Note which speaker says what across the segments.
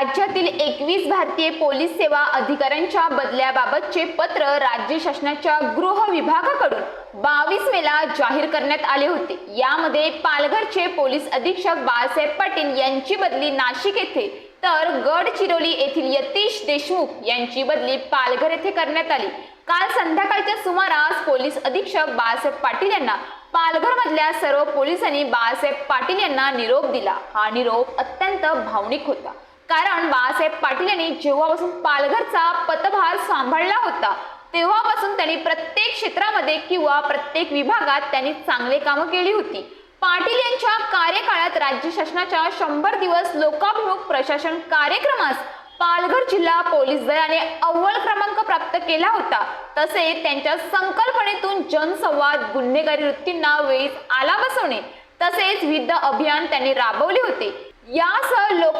Speaker 1: राज्यातील एकवीस भारतीय पोलीस सेवा अधिकाऱ्यांच्या बदल्याबाबतचे पत्र राज्य शासनाच्या गृह विभागाकडून बावीस मेला जाहीर करण्यात आले होते. यामध्ये पालघरचे पोलीस अधीक्षक बाळासाहेब पाटील यांची बदली नाशिक येथे तर गडचिरोली येथील यतीश देशमुख यांची बदली पालघर येथे करण्यात आली. काल संध्याकाळच्या सुमारास पोलीस अधीक्षक बाळासाहेब पाटील यांना पालघर मधल्या सर्व पोलिसांनी बाळासाहेब पाटील यांना निरोप दिला. हा निरोप अत्यंत भावनिक होता. कारण बाळासाहेब पाटील यांनी जेव्हापासून पालघरचा पतभार सांभाळला होता तेव्हापासून त्यांनी प्रत्येक क्षेत्रामध्ये किंवा प्रत्येक विभागात त्यांनी चांगले कामं केली होती. पाटील यांच्या कार्यकाळात राज्य शासनाच्या शंभर दिवस लोकाभिमुख प्रशासन कार्यक्रमास पालघर जिल्हा पोलीस दलाने अव्वल क्रमांक प्राप्त केला होता. तसेच त्यांच्या संकल्पनेतून जनसंवाद गुन्हेगारी वृत्तींना वेळीच आला बसवणे तसेच विविध अभियान त्यांनी राबवले होते. यासह लोक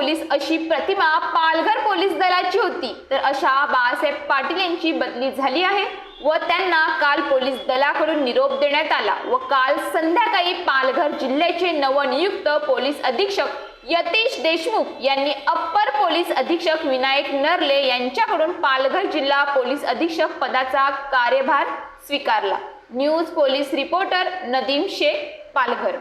Speaker 1: पोलीस अशी प्रतिमा पालघर पोलीस दलाची होती. तर अशा बाळासाहेब पाटील यांची बदली झाली आहे व त्यांना काल पोलीस दलाकडून निरोप देण्यात आला व काल संध्याकाळी पालघर जिल्ह्याचे नवनियुक्त पोलीस अधीक्षक यतीश देशमुख यांनी अप्पर पोलीस अधीक्षक विनायक नरले यांच्याकडून पालघर जिल्हा पोलीस अधीक्षक पदाचा कार्यभार स्वीकारला. News police reporter Nadeem Shaikh Palghar.